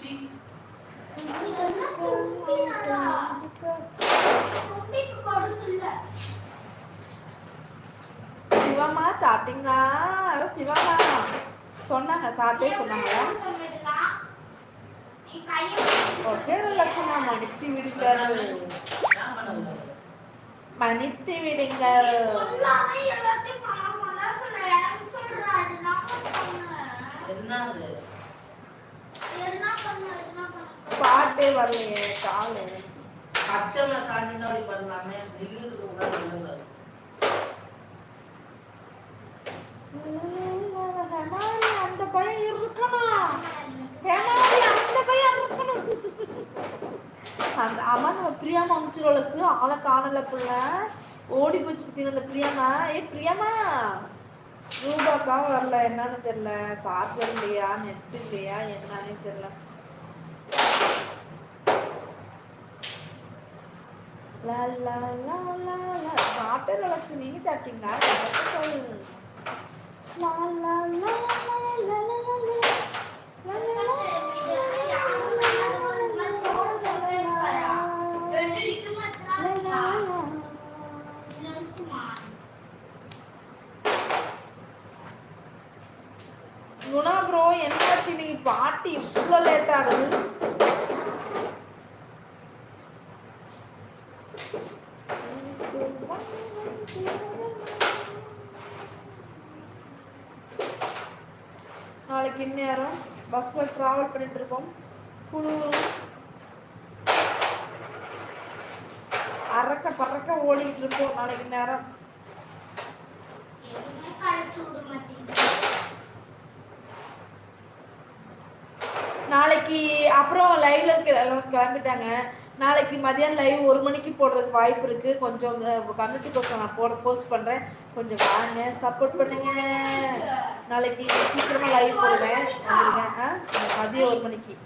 C Sivamma சாப்பிட்டீங்களா? Hello Sivamma. சொன்னாங்க சாப்பிட்டே சொன்னாங்களா ஓகே லட்சுமா மன்னித்து விடுங்கள். மன்னித்து விடுங்கள். என்னது? பாட்டே வரலையே காலு. கட்டம்ல சாஞ்சிருந்தா அப்படி பண்ணலாமே. நில்லுக்கு ஹெமாலி அந்த பையன் இருக்கணும் அந்த பையன் இருக்கணும் அந்த அம்மா நம்ம பிரியாமா வந்துச்சு ஆளை காணல புள்ள. ஓடி போச்சு பத்தி அந்த பிரியாமா? ஏ பிரியாமா? ரூபாக்கா வரல என்னன்னு தெரில சார்ஜர் இல்லையா நெட் இல்லையா என்னன்னு தெரில சாப்பிட்டு நீங்கள் சாப்பிட்டீங்களா குணா ப்ரோ என்னாச்சு நீங்க பாட்டு இவ்வளோ லேட் ஆகுது. நாளைக்கு இந்நேரம் பஸ்ல டிராவல் பண்ணிட்டு இருக்கோம். குழு அறக்க பறக்க ஓடிட்டு இருக்கோம் நாளைக்கு நேரம் நாளைக்கு அப்புறம் லைவ்ல கிளம்பிட்டாங்க. நாளைக்கு மதியானம் லைவ் ஒரு மணிக்கு போடுறதுக்கு வாய்ப்பு இருக்கு. கொஞ்சம் கம்யூனிட்டி போஸ்ட் நான் போட போஸ்ட் பண்றேன். கொஞ்சம் வாங்க சப்போர்ட் பண்ணுங்க. நாளைக்கு சீக்கிரமா லைவ் போடுவேன். வந்துருங்க. ஆ? மதியம் ஒரு மணிக்கு.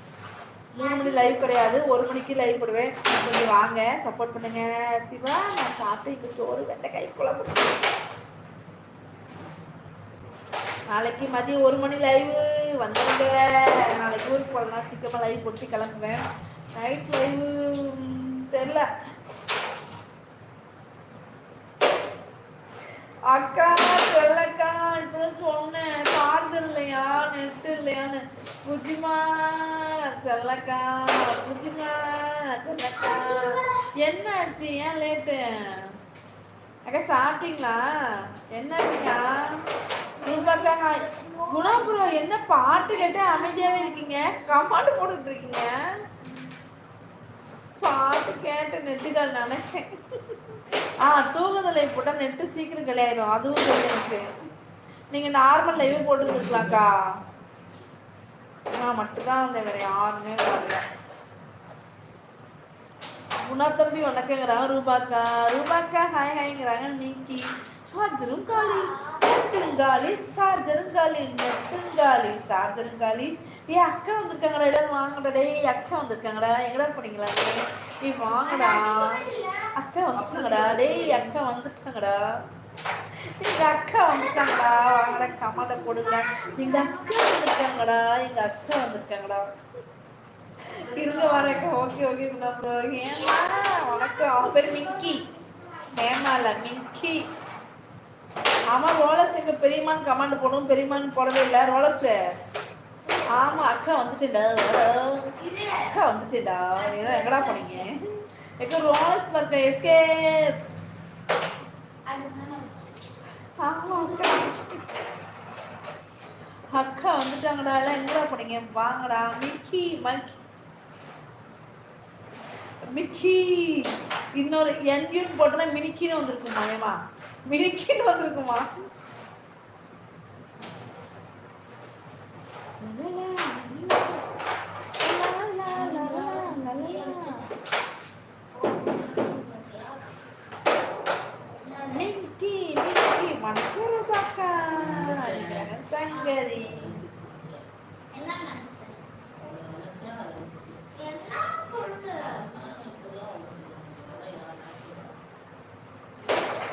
மூணு மணி லைவ் கிடையாது. ஒரு மணிக்கு லைவ் போடுவேன். கொஞ்சம் வாங்க சப்போர்ட் பண்ணுங்க. சிவா நான் சாப்பிட்டு இங்கே சோறு வெண்டை கை குழம்பு. நாளைக்கு மதியம் ஒரு மணி லைவு வந்துருங்க. நாளைக்கு ஊருக்கு போகலாம் சீக்கிரமா லைவ் போட்டு கிளம்புவேன். நைட் லைவ் தெரில அக்கா சொல்லக்கா இப்போ சொன்னேன். சார்ஜர் இல்லையா? நெட் இல்லையான்னு. புஜிமா செல்லக்கா புஜிமா செல்லக்கா. என்னாச்சு ஏன் லேட்டு அக்கா சாப்பிட்டீங்களா? என்னாச்சுக்கா ரூபாக்கா குணாபுரம் என்ன பாட்டு கேட்டு அமைதியாவே இருக்கீங்க? கமாண்டு போட்டுட்டு இருக்கீங்க. பாட்டு கேட்டு நெட்டுகள் நினைச்சேன். ஆ தூங்குதலை போட்டா போட்டால் நெட்டு சீக்கிரம் கிடையாயிரும் அதுவும் தெரியும் எனக்கு. நீங்க நார்மல் லைவே போட்டுருந்துருக்கலாம்க்கா. நான் மட்டும்தான் வந்தேன் வேற யாருமே வரல. குணா தம்பி வணக்கங்கிறாங்க ரூபாக்கா. ரூபாக்கா ஹாய் ஹாய்ங்கிறாங்க மிக்கி. சார்ஜரும் காலி. நெட்டும் காலி சார்ஜரும் காலி நெட்டும் காலி சார்ஜரும் காலி ஏ அக்கா வந்திருக்காங்கடா எல்லாரும் வாங்கடா டேய் அக்கா வந்திருக்காங்கடா எங்கடா போனீங்களா நீ வாங்கடா அக்கா வந்துட்டாங்கடா டேய் அக்கா வந்துட்டாங்கடா எங்க அக்கா வந்துட்டாங்கடா வாங்கடா கமாட கொடுங்க எங்க அக்கா வந்திருக்காங்கடா எங்க அக்கா வந்திருக்காங்கடா இருங்க வரக்கா ஓகே ஓகே ப்ரோ ஏமா வணக்கம் அவன் பேர் மிங்கி ஹேமால மிங்கி ரோலக்ஸ் பெரியமான் பெரியம்மான்னு கமாண்ட் போடணும் பெரியம்மான்னு போடவே இல்லை. ரோலக்ஸ். ஆமா அக்கா வந்துட்டேன்டா. அக்கா வந்துட்டேன்டா. எங்கடா போனீங்க? எங்க ரோலக்ஸ் பார்க்க எஸ்கே? அக்கா. அக்கா வந்துட்டாங்கடா. எல்லாம் எங்கடா போனீங்க? வாங்கடா. மிக்கி மக்கி. மிக்கி. இன்னொரு என்யூன்னு போட்டோன்னா மினிக்கின்னு வந்திருக்குமா ஏமா மினிக்கின்னு வந்திருக்குமா மிக்கி மிக்கி மனசூர் பாக்கா சங்கரி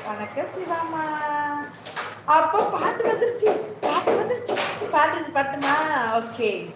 வணக்கம் சிவாமா. அப்போ பாட்டு வந்துருச்சு. வந்துருச்சு. பாட்டு பாட்டுமா? ஓகே.